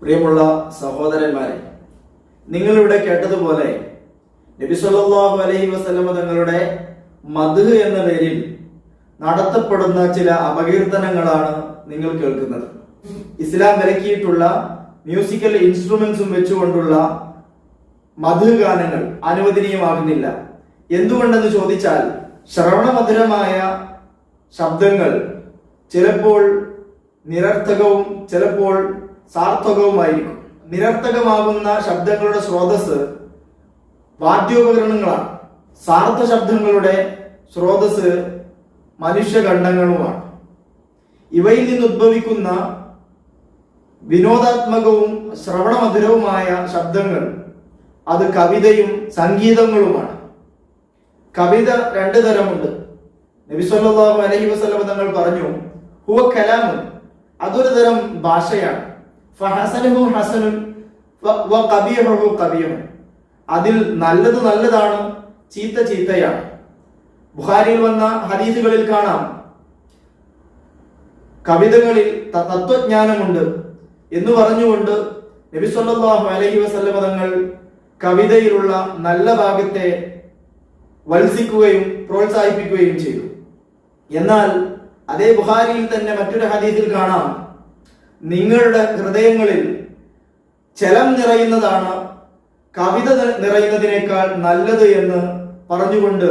പ്രിയമുള്ള സഹോദരന്മാരെ നിങ്ങളിവിടെ കേട്ടതുപോലെ നബിസൊല്ലാഹു അലൈഹി വസ്ലമ തങ്ങളുടെ മധു എന്ന പേരിൽ നടത്തപ്പെടുന്ന ചില അപകീർത്തനങ്ങളാണ് നിങ്ങൾ കേൾക്കുന്നത്. ഇസ്ലാം വിലക്കിയിട്ടുള്ള മ്യൂസിക്കൽ ഇൻസ്ട്രുമെന്റ്സും വെച്ചുകൊണ്ടുള്ള മധു ഗാനങ്ങൾ അനുവദനീയമാകുന്നില്ല. എന്തുകൊണ്ടെന്ന് ചോദിച്ചാൽ ശ്രവണമധുരമായ ശബ്ദങ്ങൾ ചിലപ്പോൾ നിരർത്ഥകവും ചിലപ്പോൾ സാർത്ഥകവുമായിരിക്കും. നിരർത്ഥകമാകുന്ന ശബ്ദങ്ങളുടെ സ്രോതസ് വാദ്യോപകരണങ്ങളാണ്. സാർത്ഥ ശബ്ദങ്ങളുടെ സ്രോതസ് മനുഷ്യഖണ്ഡങ്ങളുമാണ്. ഇവയിൽ നിന്ന് ഉദ്ഭവിക്കുന്ന വിനോദാത്മകവും ശ്രവണമധുരവുമായ ശബ്ദങ്ങൾ അത് കവിതയും സംഗീതങ്ങളുമാണ്. കവിത രണ്ടു തരമുണ്ട്. നബി സല്ലല്ലാഹു അലൈഹി തങ്ങൾ പറഞ്ഞു ഹുവ കലാമു അതൊരു തരം ഭാഷയാണ്. ഫഹസനുഹു ഹസനുൻ വ- ഖബീഹുഹു അതിൽ നല്ലത് നല്ലതാണ് ചീത്ത ചീത്തയാണ്. ബുഹാരിയിൽ വന്ന ഹദീസുകളിൽ കാണാം കവിതകളിൽ തത്വജ്ഞാനമുണ്ട് എന്ന് പറഞ്ഞുകൊണ്ട് നബി സല്ലല്ലാഹു അലൈഹി വസല്ലം തങ്ങൾ കവിതയിലുള്ള നല്ല ഭാഗത്തെ വത്സിക്കുകയും പ്രോത്സാഹിപ്പിക്കുകയും ചെയ്തു. എന്നാൽ അതേ ബുഹാരിയിൽ തന്നെ മറ്റൊരു ഹദീസിൽ കാണാം. നിങ്ങളുടെ ഹൃദയങ്ങളിൽ ചലം നിറയുന്നതാണ് കവിത നിറയുന്നതിനേക്കാൾ നല്ലത് എന്ന് പറഞ്ഞുകൊണ്ട്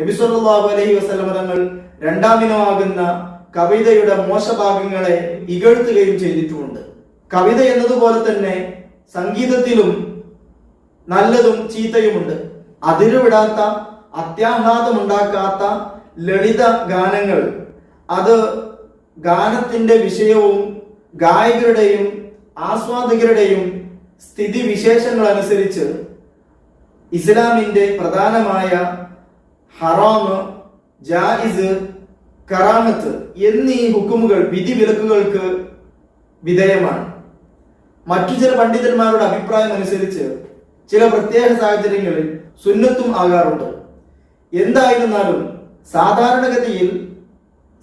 നബിസ്വല്ലാഹു അലഹി വസല്ലം തങ്ങൾ രണ്ടാമിനമാകുന്ന കവിതയുടെ മോശഭാഗങ്ങളെ ഇകഴ്ത്തുകയും ചെയ്തിട്ടുമുണ്ട് കവിത എന്നതുപോലെ തന്നെ സംഗീതത്തിലും നല്ലതും ചീത്തയുമുണ്ട്. അതിരുവിടാത്ത അത്യാഹ്ലാദമുണ്ടാക്കാത്ത ലളിത ഗാനങ്ങൾ. അത് ഗാനത്തിന്റെ വിഷയവും ഗായകരുടെയും ആസ്വാദകരുടെയും സ്ഥിതി വിശേഷങ്ങൾ അനുസരിച്ച് ഇസ്ലാമിന്റെ പ്രധാനമായ ഹറാമ് ജായിസ് കറാമത്ത് എന്നീ ഹുക്കുമുകൾ വിധി വിലക്കുകൾക്ക് വിധേയമാണ്. മറ്റു ചില പണ്ഡിതന്മാരുടെ അഭിപ്രായം അനുസരിച്ച് ചില പ്രത്യേക സാഹചര്യങ്ങളിൽ സുന്നത്തും ആകാറുണ്ട്. എന്തായിരുന്നാലും സാധാരണഗതിയിൽ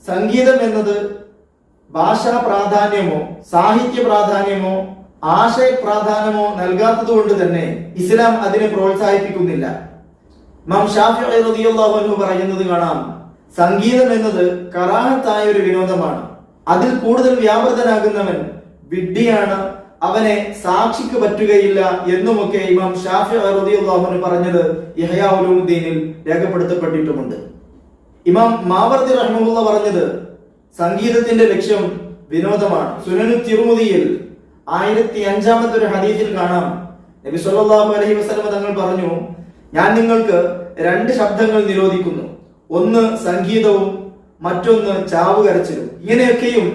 സംഗീതം എന്നത് ഭാഷാ പ്രാധാന്യമോ സാഹിത്യ പ്രാധാന്യമോ ആശയ പ്രാധാന്യമോ നൽകാത്തത് കൊണ്ട് തന്നെ ഇസ്ലാം അതിനെ പ്രോത്സാഹിപ്പിക്കുന്നില്ല. മാം ഷാഫി പറയുന്നത് കാണാം സംഗീതം എന്നത് കറാഹത്തായ ഒരു വിനോദമാണ്. അതിൽ കൂടുതൽ വ്യാപൃതനാകുന്നവൻ വിഡ്ഢിയാണ് അവനെ സാക്ഷിക്ക് പറ്റുകയില്ല എന്നുമൊക്കെ ഇമാം ഷാഫി അൻഹു പറഞ്ഞത് യഹ്യാ ഉലൂമുദ്ദീനിൽ രേഖപ്പെടുത്തപ്പെട്ടിട്ടുമുണ്ട്. ഇമാം മാവർദി റഹ്മുള്ള പറഞ്ഞത് സംഗീതത്തിന്റെ ലക്ഷ്യം വിനോദമാണ്. സുനനു തിരുമുതിയിൽ ആയിരത്തി അഞ്ചാമത്തെ ഒരു ഹദീസിൽ കാണാം. നബി സല്ലല്ലാഹു അലൈഹി വസല്ലം തങ്ങൾ പറഞ്ഞു ഞാൻ നിങ്ങൾക്ക് രണ്ട് ശബ്ദങ്ങൾ നിരോധിക്കുന്നു. ഒന്ന് സംഗീതവും മറ്റൊന്ന് ചാവുകരച്ചിലും. ഇങ്ങനെയൊക്കെയും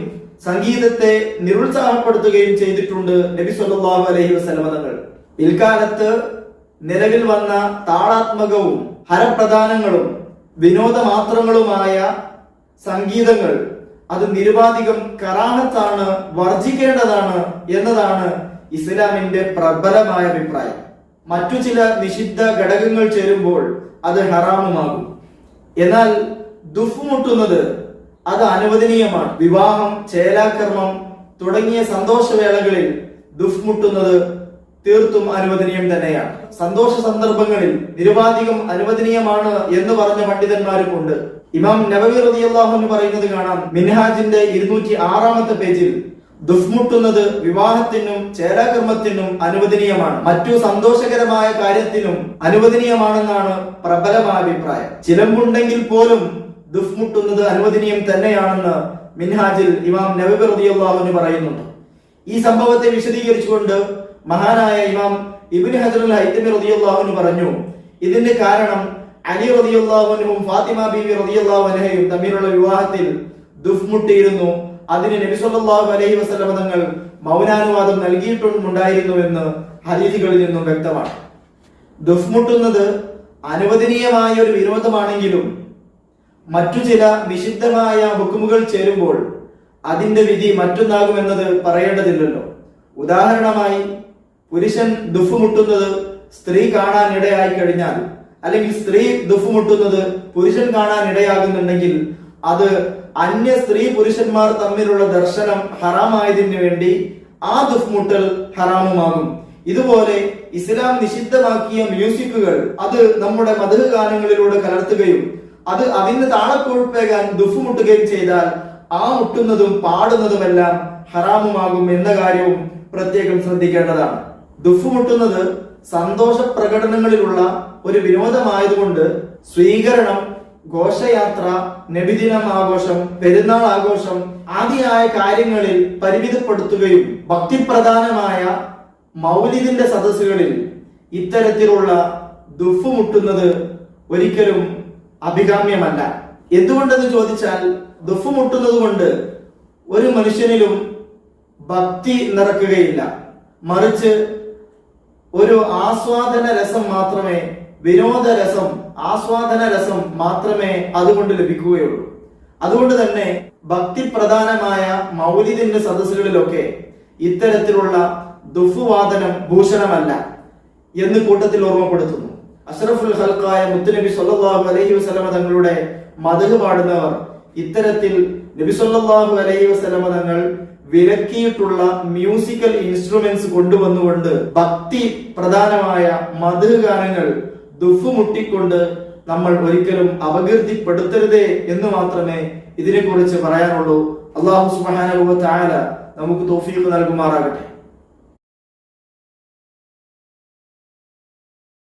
സംഗീതത്തെ നിരുത്സാഹപ്പെടുത്തുകയും ചെയ്തിട്ടുണ്ട് നബി സല്ലല്ലാഹു അലൈഹി വസല്ലമ തങ്ങൾ. പിൽക്കാലത്ത് നിലവിൽ വന്ന താളാത്മകവും ഹരപ്രധാനങ്ങളും വിനോദമാത്രങ്ങളുമായ സംഗീതങ്ങൾ അത് നിരുപാധികം കറാഹത്താണ് വർജിക്കേണ്ടതാണ് എന്നതാണ് ഇസ്ലാമിന്റെ പ്രബലമായ അഭിപ്രായം. മറ്റു ചില നിഷിദ്ധ ഘടകങ്ങൾ ചേരുമ്പോൾ അത് ഹറാമുമാകും. എന്നാൽ ദുഫ് മുട്ടുന്നത് അത് അനുവദനീയമാണ്. വിവാഹം ചേലാകർമ്മം തുടങ്ങിയ സന്തോഷവേളകളിൽ ദുഫ് മുട്ടുന്നത് തീർത്തും അനുവദനീയം തന്നെയാണ്. സന്തോഷ സന്ദർഭങ്ങളിൽ നിരുപാധികം അനുവദനീയമാണ് എന്ന് പറഞ്ഞ പണ്ഡിതന്മാരും ഉണ്ട്. ഇമാം നബവി റളിയല്ലാഹു എന്ന് പറയുന്നത് കാണാം. മിൻഹാജിന്റെ ഇരുന്നൂറ്റി ആറാമത്തെ പേജിൽ ദുഫ്മുട്ടുന്നത് വിവാഹത്തിനും ചേലാകർമ്മത്തിനും അനുവദനീയമാണ്. മറ്റു സന്തോഷകരമായ കാര്യത്തിനും അനുവദനീയമാണെന്നാണ് പ്രബലമായ അഭിപ്രായം. ചിലമ്പുണ്ടെങ്കിൽ പോലും ദുഫ്മുട്ടുന്നത് അനുവദനീയം തന്നെയാണെന്ന് മിൻഹാജിൽ ഇമാം നബി റളിയല്ലാഹു അൻഹു പറയുന്നുണ്ട്. ഈ സംഭവത്തെ വിശദീകരിച്ചുകൊണ്ട് മഹാനായ ഇമാം ഇബിൻ ഹജർ ഹൈത്തമി റളിയല്ലാഹു പറഞ്ഞു ഇതിന്റെ കാരണം അലി അൻഹും ഫാത്തിമ റളിയല്ലാഹു അൻഹയും തമ്മിലുള്ള വിവാഹത്തിൽ ദുഫ്മുട്ടിയിരുന്നു. അതിന് നബി സല്ലല്ലാഹു അലൈഹി വസല്ലം തങ്ങൾ മൗനാനുവാദം നൽകിയിട്ടുണ്ടായിരുന്നു എന്ന് ഹദീസുകളിൽ നിന്നും വ്യക്തമാണ്. ദുഫ്മുട്ടുന്നത് അനുവദനീയമായ ഒരു വിനോദമാണെങ്കിലും മറ്റു ചില നിഷിദ്ധമായ ഹുക്കുമുകൾ ചേരുമ്പോൾ അതിന്റെ വിധി മറ്റൊന്നാകുമെന്നത് പറയേണ്ടതില്ലല്ലോ. ഉദാഹരണമായി പുരുഷൻ ദുഫ് മുട്ടുന്നത് സ്ത്രീ കാണാൻ ഇടയായി കഴിഞ്ഞാൽ അല്ലെങ്കിൽ സ്ത്രീ ദുഫ് മുട്ടുന്നത് പുരുഷൻ കാണാൻ ഇടയാകുന്നുണ്ടെങ്കിൽ അത് അന്യ സ്ത്രീ പുരുഷന്മാർ തമ്മിലുള്ള ദർശനം ഹറാമായതിനു വേണ്ടി ആ ദുഫ് മുട്ടൽ ഹറാമുമാകും. ഇതുപോലെ ഇസ്ലാം നിഷിദ്ധമാക്കിയ മ്യൂസിക്കുകൾ അത് നമ്മുടെ മധുര ഗാനങ്ങളിലൂടെ കലർത്തുകയും അത് അതിന് താളക്കൊഴുപ്പേകാൻ ദുഫ് മുട്ടുകയും ചെയ്താൽ ആ മുട്ടുന്നതും പാടുന്നതുമെല്ലാം ഹറാമുമാകും എന്ന കാര്യവും പ്രത്യേകം ശ്രദ്ധിക്കേണ്ടതാണ്. ദുഫ് മുട്ടുന്നത് സന്തോഷ പ്രകടനങ്ങളിലുള്ള ഒരു വിനോദമായതുകൊണ്ട് സ്വീകരണം ഘോഷയാത്ര നബിദിനം ആഘോഷം പെരുന്നാൾ ആഘോഷം ആദിയായ കാര്യങ്ങളിൽ പരിമിതപ്പെടുത്തുകയും ഭക്തിപ്രധാനമായ മൗലിദിന്റെ സദസ്സുകളിൽ ഇത്തരത്തിലുള്ള ദുഫ് മുട്ടുന്നത് ഒരിക്കലും അഭികാമ്യമല്ല. എന്തുകൊണ്ടെന്ന് ചോദിച്ചാൽ ദുഃഫ് മുട്ടുന്നത് കൊണ്ട് ഒരു മനുഷ്യനിലും ഭക്തി നിറക്കുകയില്ല. മറിച്ച് ഒരു ആസ്വാദന രസം മാത്രമേ വിനോദ രസം ആസ്വാദന രസം മാത്രമേ അതുകൊണ്ട് ലഭിക്കുകയുള്ളൂ. അതുകൊണ്ട് തന്നെ ഭക്തിപ്രധാനമായ മൗലിദിന്റെ സദസ്സുകളിലൊക്കെ ഇത്തരത്തിലുള്ള ദുഫുവാദനം ഭൂഷണമല്ല എന്ന് കൂട്ടത്തിൽ ഓർമ്മപ്പെടുത്തുന്നു. അഷ്റഫുൽ ഹൽക്കായ മുത്തുനബി സല്ലല്ലാഹു അലൈഹി വസല്ലമ തങ്ങളുടെ മതക് പാടുന്നവർ ഇത്തരത്തിൽ നബി സല്ലല്ലാഹു അലൈഹി വസല്ലമ തങ്ങൾ വിലക്കിയിട്ടുള്ള മ്യൂസിക്കൽ ഇൻസ്ട്രുമെന്റ്സ് കൊണ്ടുവന്നുകൊണ്ട് ഭക്തി പ്രധാനമായ മധു ഗാനങ്ങൾ ദുഫ് മുട്ടിക്കൊണ്ട് നമ്മൾ ഒരിക്കലും അപകീർത്തിപ്പെടുത്തരുതേ എന്ന് മാത്രമേ ഇതിനെക്കുറിച്ച് പറയാനുള്ളൂ. അള്ളാഹു സുബ്ഹാനഹു വ നമുക്ക് തോഫീക്ക് നൽകുമാറാകട്ടെ.